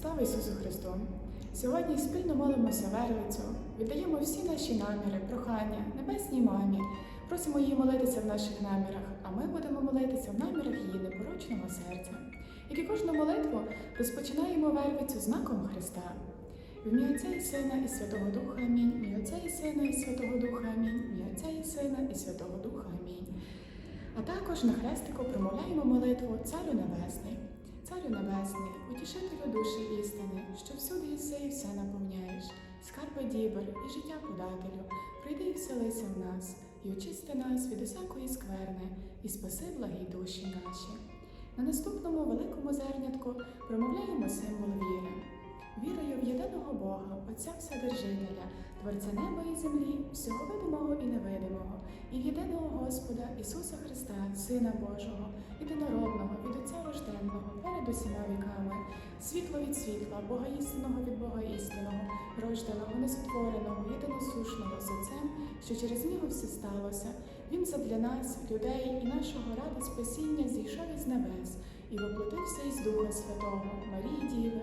Слава Ісусу Христу! Сьогодні спільно молимося Вервицю, віддаємо всі наші наміри, прохання небесній мамі, просимо її молитися в наших намірах, а ми будемо молитися в намірах її непорочного серця. Як і кожну молитву розпочинаємо Вервицю знаком Христа. В ім'я Отця і Сина і Святого Духа Амінь. В ім'я Отця і Сина і Святого Духа Амінь. В ім'я Отця і Сина і Святого Духа Амінь. А також на хрестику промовляємо молитву Царю Небесний. Царю Небесний, утішителю душі істини, що всюди єси і все наповняєш, скарби дібр і життя подателю, прийди і вселися в нас, і очисти нас від усякої скверни, і спаси благі душі наші. На наступному великому зернятку промовляємо символ віри. Вірою в єдиного Бога, Отця Вседержителя, Творця неба і землі, всього видимого і невидимого, і в єдиного Господа Ісуса Христа, Сина Божого, єдинородного, від Отця рожденного, перед усіма віками, світло від світла, Бога істинного від Бога істинного, рожденого, несотвореного, єдиносушного з Отцем, що через нього все сталося. Він задля нас, людей і нашого ради спасіння зійшов із небес і воплотився із Духа Святого, Марії Діви,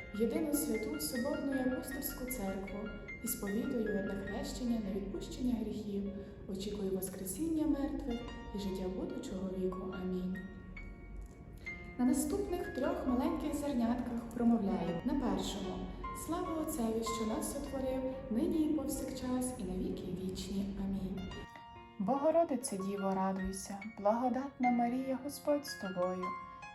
в єдину святу Соборну апостольську церкву, і сповідую одне хрещення на відпущення гріхів, очікую Воскресіння мертвих і життя будучого віку. Амінь. На наступних трьох маленьких зернятках промовляю на першому слава Отцеві, що нас сотворив, нині і повсякчас, і навіки вічні. Амінь. Богородице Діво, радуйся, благодатна Марія, Господь з тобою,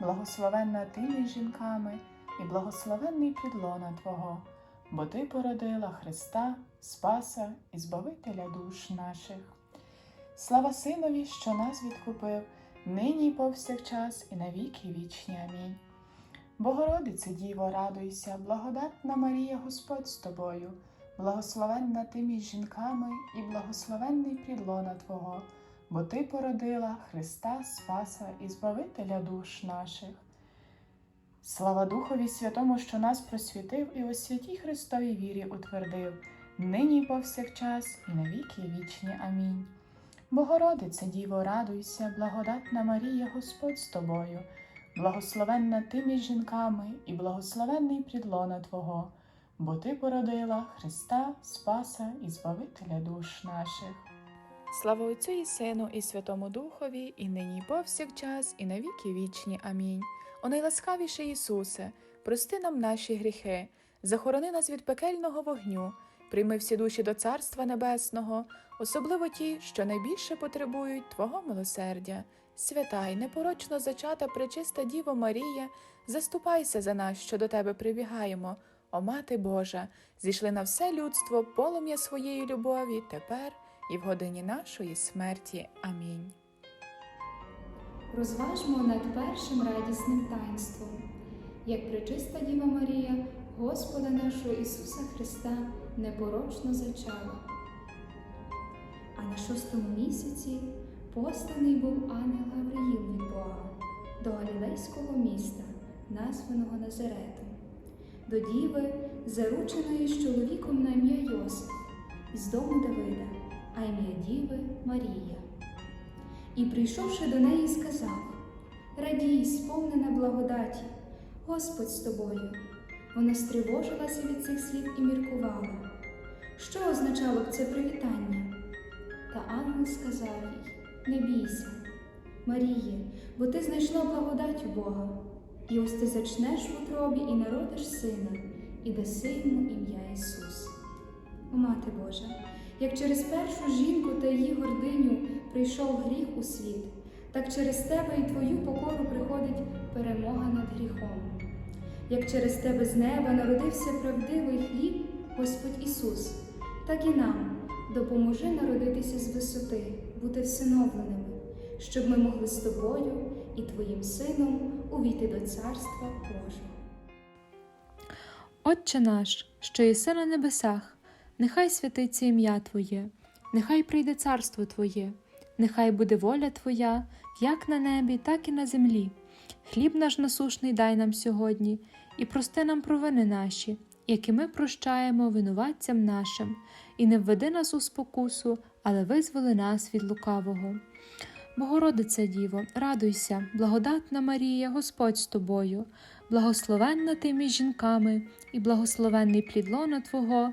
благословенна ти між жінками, і благословенний підлона Твого, бо Ти породила Христа, Спаса і Збавителя душ наших. Слава Синові, що нас відкупив, нині і повсякчас, і навіки вічні. Амінь. Богородице Діво, радуйся, благодатна Марія, Господь з тобою, благословенна ти між жінками, і благословенний підлона Твого, бо Ти породила Христа, Спаса і Збавителя душ наших. Слава Духові Святому, що нас просвітив і у святій Христовій вірі утвердив, нині і повсякчас, і навіки вічні. Амінь. Богородице Діво, радуйся, благодатна Марія, Господь з тобою, благословенна ти між жінками, і благословенний підлона Твого, бо Ти породила Христа, Спаса і Збавителя душ наших. Слава Отцю і Сину, і Святому Духові, і нині, і повсякчас, і навіки вічні. Амінь. О найласкавіший Ісусе, прости нам наші гріхи, захорони нас від пекельного вогню, прийми всі душі до Царства Небесного, особливо ті, що найбільше потребують Твого милосердя. Свята й непорочно зачата пречиста Діво Марія, заступайся за нас, що до Тебе прибігаємо. О Мати Божа, зійшли на все людство полум'я своєї любові тепер і в годині нашої смерті. Амінь. Розважмо над першим радісним таїнством, як пречиста Діва Марія, Господа нашого Ісуса Христа непорочно зачала. А на шостому місяці посланий був ангел Гавриїл Бога до Галілейського міста, названого Назаретом, до діви, зарученої з чоловіком на ім'я Йосиф, із дому Давида, а ім'я Діви Марія. І, прийшовши до неї, сказав: Радій, сповнена благодаті, Господь з тобою. Вона стривожилася від цих слів і міркувала. Що означало б це привітання? Та ангел сказав їй: Не бійся, Маріє, бо ти знайшла благодать у Бога, і ось ти зачнеш в утробі і народиш сина, і даси йому ім'я Ісус. Мати Божа, як через першу жінку та її гординю прийшов гріх у світ, так через тебе і твою покору приходить перемога над гріхом. Як через тебе з неба народився правдивий хліб, Господь Ісус, так і нам допоможи народитися з висоти, бути всиновленими, щоб ми могли з тобою і Твоїм Сином увійти до Царства Божого. Отче наш, що єси на небесах, нехай святиться ім'я Твоє, нехай прийде царство Твоє, нехай буде воля Твоя, як на небі, так і на землі. Хліб наш насушний дай нам сьогодні, і прости нам провини наші, які ми прощаємо винуватцям нашим, і не введи нас у спокусу, але визволи нас від лукавого. Богородице Діво, радуйся, благодатна Марія, Господь з тобою, благословенна ти між жінками, і благословенний плід лона Твого,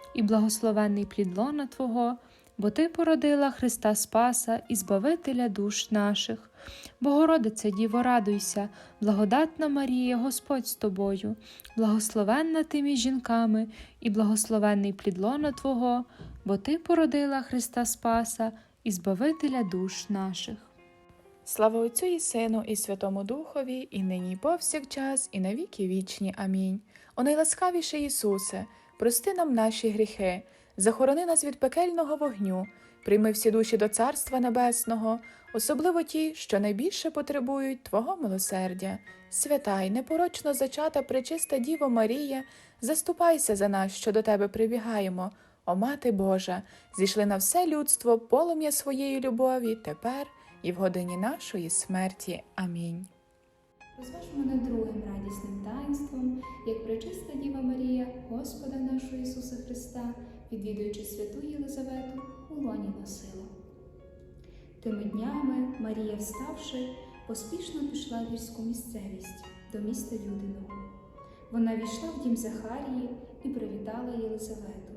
і благословенний плід лона Твого, бо Ти породила Христа Спаса і Збавителя душ наших. Богородице Діво, радуйся, благодатна Марія, Господь з тобою, благословенна ти між жінками, і благословенний плід лона Твого, бо Ти породила Христа Спаса і Збавителя душ наших. Слава Отцю і Сину, і Святому Духові, і нині, і повсякчас, і на віки вічні. Амінь. О найласкавіший Ісусе, прости нам наші гріхи, захорони нас від пекельного вогню, прийми всі душі до Царства Небесного, особливо ті, що найбільше потребують Твого милосердя. Свята й непорочно зачата пречиста Діво Марія, заступайся за нас, що до Тебе прибігаємо. О Мати Божа, зійшли на все людство полум'я своєї любові тепер і в годині нашої смерті. Амінь. Розважмо над другим радісним таїнством, як пречиста Діва Марія, Господа нашого Ісуса Христа, відвідуючи святу Єлизавету, у лоні носила. Тими днями Марія, вставши, поспішно пішла в гірську місцевість до міста Юдиного. Вона війшла в дім Захарії і привітала Єлизавету.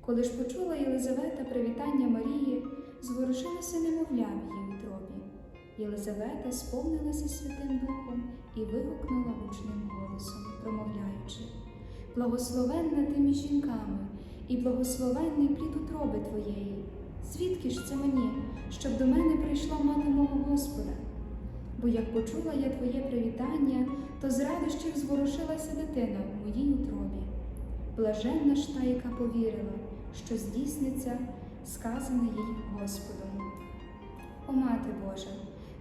Коли ж почула Єлизавета привітання Марії, зворушилося немовля її. Єлизавета сповнилася Святим Духом і вигукнула гучним голосом, промовляючи: Благословенна ти між жінками, і благословенний плід утроби твоєї. Звідки ж це мені, щоб до мене прийшла мати мого Господа? Бо як почула я твоє привітання, то з радощів зворушилася дитина в моїй утробі. Блаженна ж та, яка повірила, що здійсниться сказане їй Господом. О Мати Божа,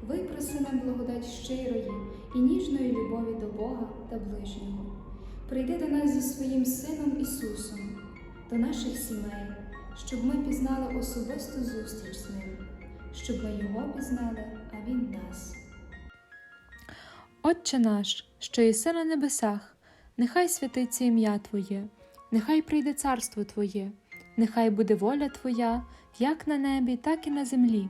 випроси нам благодать щирої і ніжної любові до Бога та ближнього. Прийди до нас зі своїм Сином Ісусом, до наших сімей, щоб ми пізнали особисту зустріч з ним, щоб ми Його пізнали, а Він нас. Отче наш, що єси на небесах, нехай святиться ім'я Твоє, нехай прийде царство Твоє, нехай буде воля Твоя, як на небі, так і на землі.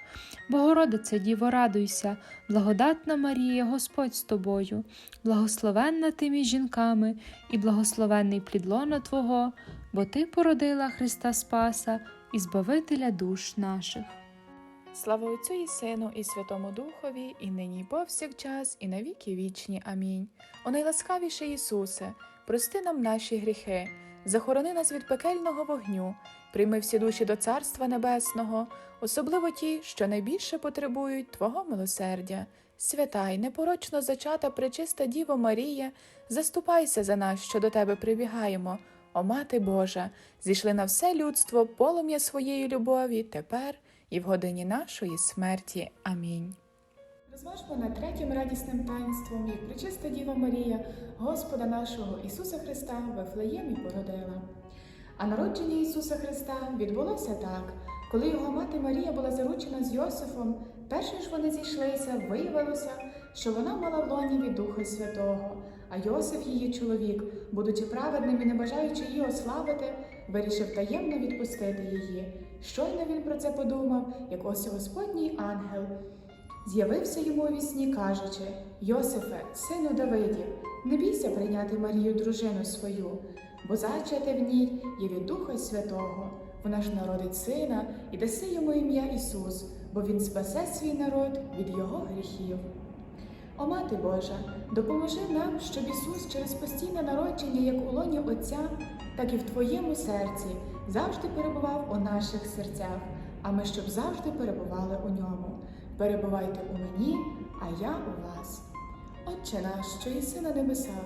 Богородице Діво, радуйся, благодатна Марія, Господь з тобою, благословенна ти між жінками, і благословенний плід лона Твого, бо Ти породила Христа Спаса і Збавителя душ наших. Слава Отцю і Сину, і Святому Духові, і нині, і повсякчас, і на віки вічні. Амінь. О найласкавіший Ісусе, прости нам наші гріхи, захорони нас від пекельного вогню, прийми всі душі до Царства Небесного, особливо ті, що найбільше потребують Твого милосердя. Свята й непорочно зачата пречиста Діво Марія, заступайся за нас, що до Тебе прибігаємо. О Мати Божа, зійшли на все людство полум'я своєї любові тепер і в годині нашої смерті. Амінь. Розважмо над третім радісним таїнством, як пречиста Діва Марія, Господа нашого Ісуса Христа в Вифлеємі породила. А народження Ісуса Христа відбулося так. Коли його мати Марія була заручена з Йосифом, перш ніж вони зійшлися, виявилося, що вона мала в лоні від Духа Святого, а Йосиф, її чоловік, будучи праведним і не бажаючи її ославити, вирішив таємно відпустити її. Щойно він про це подумав, як ось Господній ангел з'явився йому у вісні, кажучи: Йосифе, сину Давидів, не бійся прийняти Марію дружину свою, бо зачате в ній є від Духа Святого. Вона ж народить сина і даси йому ім'я Ісус, бо Він спасе свій народ від його гріхів. О Мати Божа, допоможи нам, щоб Ісус через постійне народження, як у лоні Отця, так і в Твоєму серці, завжди перебував у наших серцях, а ми щоб завжди перебували у ньому. Перебувайте у мені, а я у вас. Отче наш, що єси на небесах,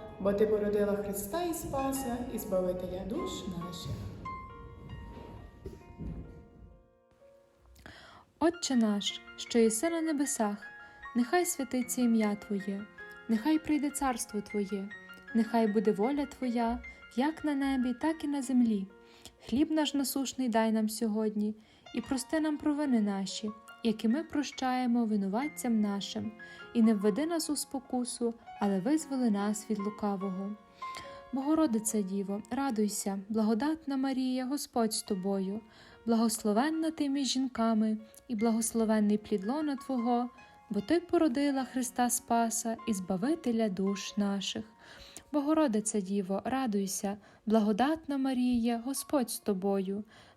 бо ти породила Христа і Спаса, і Збавителя душ наших. Отче наш, що єси на небесах, нехай святиться ім'я Твоє, нехай прийде царство Твоє, нехай буде воля Твоя, як на небі, так і на землі. Хліб наш насушний дай нам сьогодні, і прости нам провини наші, які ми прощаємо винуватцям нашим, і не введи нас у спокусу, але визволи нас від лукавого. Богородице Діво, радуйся, благодатна Марія, Господь з тобою, благословенна ти між жінками, і благословенний плід лона Твого, бо Ти породила Христа Спаса і Збавителя душ наших. Богородице Діво, радуйся, благодатна Марія, Господь з тобою,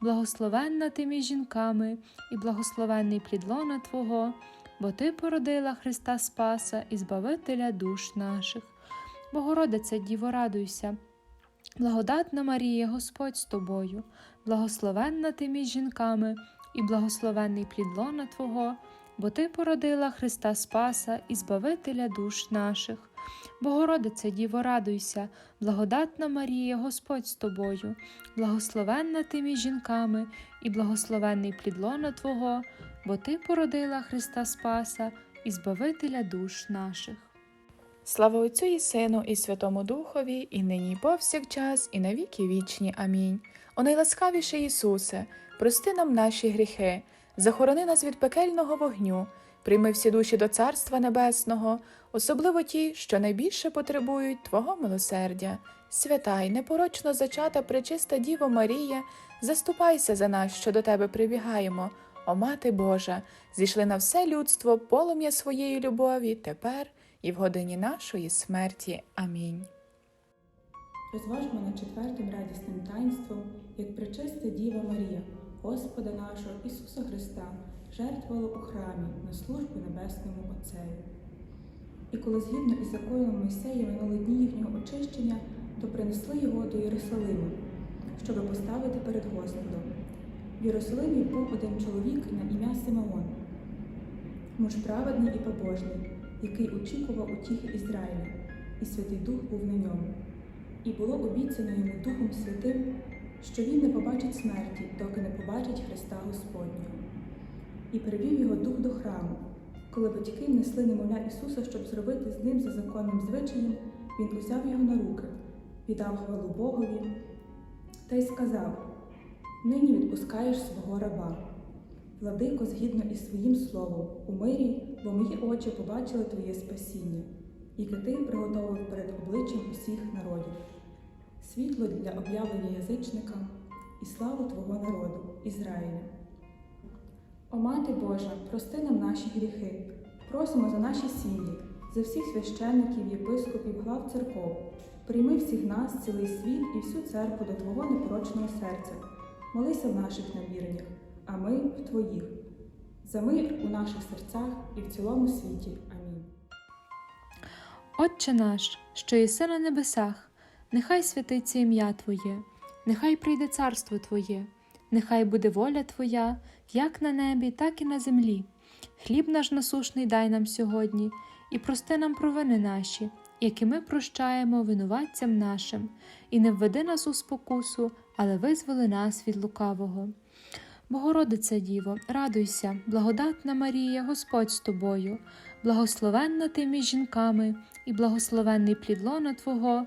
благословенна ти між жінками, і благословенний плідлона Твого, бо Ти породила Христа Спаса і Збавителя душ наших. Богородице Діво, радуйся, благодатна Марія, Господь з тобою, благословенна ти між жінками, і благословенний плідлона Твого, бо Ти породила Христа Спаса і Збавителя душ наших. Богородице Діво, радуйся, благодатна Марія, Господь з тобою, благословенна ти між жінками, і благословенний плід лона Твого, бо Ти породила Христа Спаса і Збавителя душ наших. Слава Отцю і Сину, і Святому Духові, і нині, і повсякчас, і на віки вічні. Амінь. О найласкавіший Ісусе, прости нам наші гріхи, захорони нас від пекельного вогню, прийми всі душі до Царства Небесного, особливо ті, що найбільше потребують Твого милосердя. Свята й непорочно зачата пречиста Діво Марія, заступайся за нас, що до Тебе прибігаємо. О Мати Божа, зійшли на все людство полум'я своєї любові тепер і в годині нашої смерті. Амінь. Розважмо над четвертим радісним таїнством, як пречиста Діва Марія, Господа нашого Ісуса Христа, жертвувала у храмі на службу Небесному Отцеві. І коли згідно із законом Мойсея минули дні їхнього очищення, то принесли його до Єрусалиму, щоби поставити перед Господом. В Єрусалимі був один чоловік на ім'я Симеон, муж праведний і побожний, який очікував утіхи Ізраїля, і Святий Дух був на ньому. І було обіцяно йому Духом Святим, що він не побачить смерті, доки не побачить Христа Господнього. І привів його дух до храму. Коли батьки несли немовля Ісуса, щоб зробити з ним за законним звичаєм, він узяв його на руки, віддав хвалу Богові та й сказав: Нині відпускаєш свого раба. Владико, згідно із своїм словом, у мирі, бо мої очі побачили Твоє спасіння, яке ти приготовив перед обличчям усіх народів, світло для об'явлення язичникам і славу Твого народу, Ізраїля. О Мати Божа, прости нам наші гріхи, просимо за наші сім'ї, за всіх священників, єпископів, глав церков. Прийми всіх нас, цілий світ і всю церкву до Твого непорочного серця. Молися в наших наміреннях, а ми в Твоїх. За мир у наших серцях і в цілому світі. Амінь. Отче наш, що єси на небесах, нехай святиться ім'я Твоє, нехай прийде царство Твоє, нехай буде воля Твоя, як на небі, так і на землі. Хліб наш насушний дай нам сьогодні, і прости нам провини наші, які ми прощаємо винуватцям нашим, і не введи нас у спокусу, але визволи нас від лукавого. Богородице Діво, радуйся, благодатна Марія, Господь з тобою, благословенна ти між жінками, і благословенний плід лона Твого,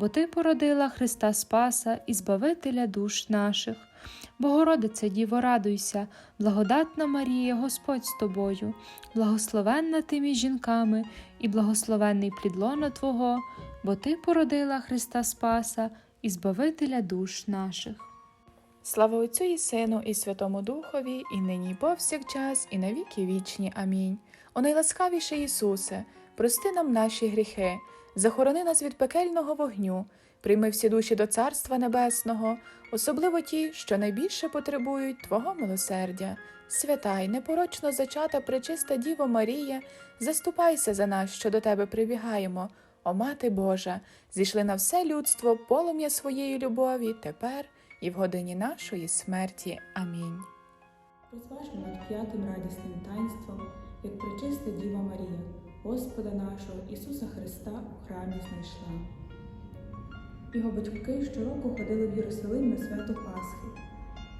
бо Ти породила Христа Спаса і Збавителя душ наших. Богородице Діво, радуйся, благодатна Марія, Господь з тобою, благословенна ти між жінками, і благословенний плід лона Твого, бо Ти породила Христа Спаса і Збавителя душ наших. Слава Отцю і Сину, і Святому Духові, і нині, і повсякчас, і на віки вічні. Амінь. О найласкавіший Ісусе, прости нам наші гріхи, захорони нас від пекельного вогню, прийми всі душі до Царства Небесного, особливо ті, що найбільше потребують Твого милосердя. Свята й непорочно зачата пречиста Діво Марія, заступайся за нас, що до Тебе прибігаємо. О Мати Божа, зійшли на все людство полум'я своєї любові тепер і в годині нашої смерті. Амінь. Розважмо над п'ятим радісним таїнством, як пречиста Діва Марія, Господа нашого Ісуса Христа у храмі знайшла. Його батьки щороку ходили в Єрусалим на свято Пасхи,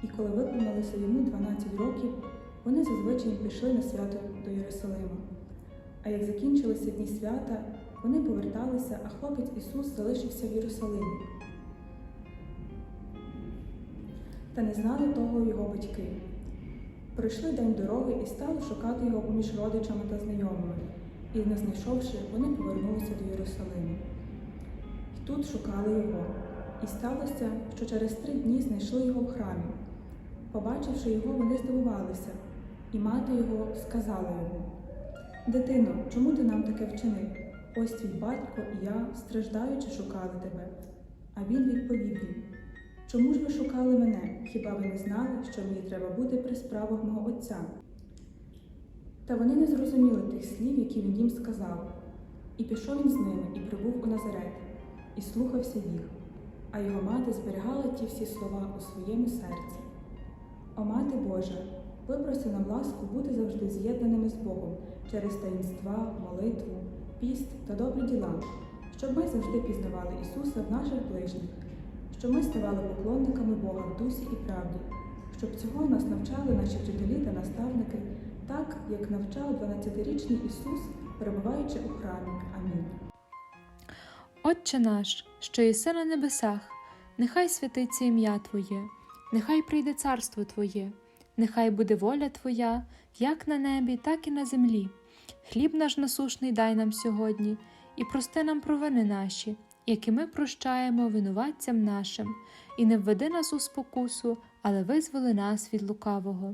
і коли виповнилося йому 12 років, вони зазвичай пішли на свято до Єрусалима. А як закінчилися дні свята, вони поверталися, а хлопець Ісус залишився в Єрусалимі. Та не знали того його батьки. Пройшли день дороги і стали шукати його поміж родичами та знайомими, і, не знайшовши, вони повернулися до Єрусалиму. І тут шукали його. І сталося, що через три дні знайшли його в храмі. Побачивши його, вони здивувалися, і мати його сказала йому: Дитино, чому ти нам таке вчинив? Ось твій батько і я, страждаючи, шукали тебе. А він відповів їм: Чому ж ви шукали мене? Хіба ви не знали, що мені треба бути при справах мого отця? Та вони не зрозуміли тих слів, які він їм сказав. І пішов він з ними, і прибув у Назарет, і слухався їх, а його мати зберігала ті всі слова у своєму серці. О мати Божа, випроси нам ласку бути завжди з'єднаними з Богом через таїнства, молитву, піст та добрі діла, щоб ми завжди пізнавали Ісуса в наших ближніх, щоб ми ставали поклонниками Бога в дусі і правді, щоб цього нас навчали наші вчителі та наставники, так як навчав 12-річний Ісус, перебуваючи у храмі. Амінь. Отче наш, що єси на небесах, нехай святиться ім'я Твоє, нехай прийде царство Твоє, нехай буде воля Твоя, як на небі, так і на землі. Хліб наш насушний дай нам сьогодні, і прости нам провини наші, які ми прощаємо винуватцям нашим, і не введи нас у спокусу, але визволи нас від лукавого.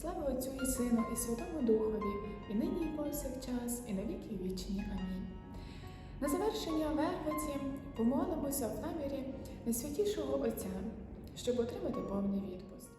Слава Отцю і Сину, і Святому Духові, і нині, і повсякчас, і на віки вічні. Амінь. На завершення вервиці помолимося в намірі найсвятішого Отця, щоб отримати повний відпуск.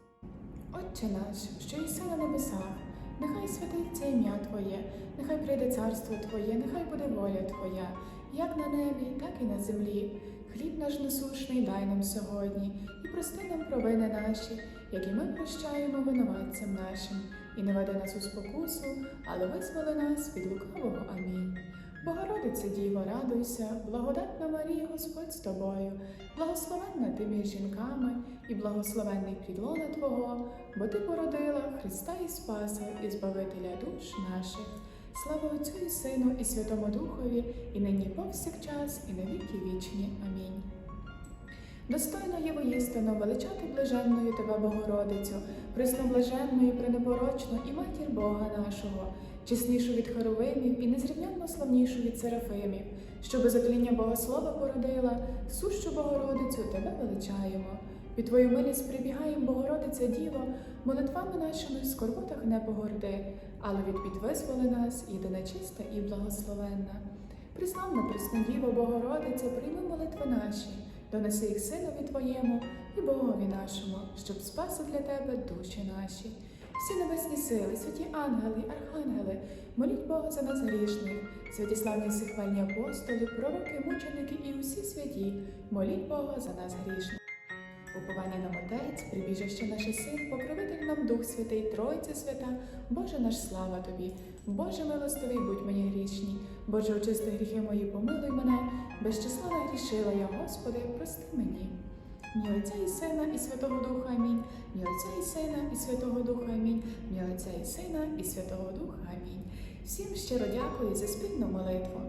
Отче наш, що єси на небесах, нехай святиться ім'я Твоє, нехай прийде царство Твоє, нехай буде воля Твоя, як на небі, так і на землі. Хліб наш насушний дай нам сьогодні, і прости нам провини наші, як і ми прощаємо винуватцям нашим, і не веди нас у спокусу, але визволи нас від лукавого. Амінь. Богородице Діво, радуйся, благодатна Марія, Господь з тобою, благословенна ти між жінками, і благословенний плід лона Твого, бо ти породила Христа і Спаса, і Збавителя душ наших. Слава Отцю і Сину, і Святому Духові, і нині повсякчас, і на віки вічні. Амінь. Достойно є воістину величати блаженною тебе, Богородицю, пресноблаженною, пренепорочну і матір Бога нашого, чеснішу від хоровимів і незрівнянно славнішу від серафимів, що без отління Богослова породила, сущу Богородицю тебе величаємо. Під Твою милість прибігаєм, Богородиця Діво, молитвами нашими в скорботах не погорди, але від бід визволи нас, єдина чиста і благословенна. Приславна пресна Діво, Богородиця, прийми молитви наші, донеси їх Синові Твоєму і Богові нашому, щоб спаси для Тебе душі наші. Всі небесні сили, святі ангели, архангели, моліть Бога за нас грішних, святі славні всехвальні апостоли, пророки, мученики і усі святі, моліть Бога за нас грішних. Уповання нам Отець, прибіжище наше син, покровитель нам Дух Святий, Тройця Свята, Боже наш слава Тобі, Боже милостивий, будь мені грішні, Боже, очисти гріхи мої, помилуй мене, без числа нагрішила я, Господи, прости мені. Ні Отця і Сина, і Святого Духа Амінь, ні Отця і Сина, і Святого Духа Амінь, ні Отця і Сина, і Святого Духа Амінь. Всім щиро дякую за спільну молитву.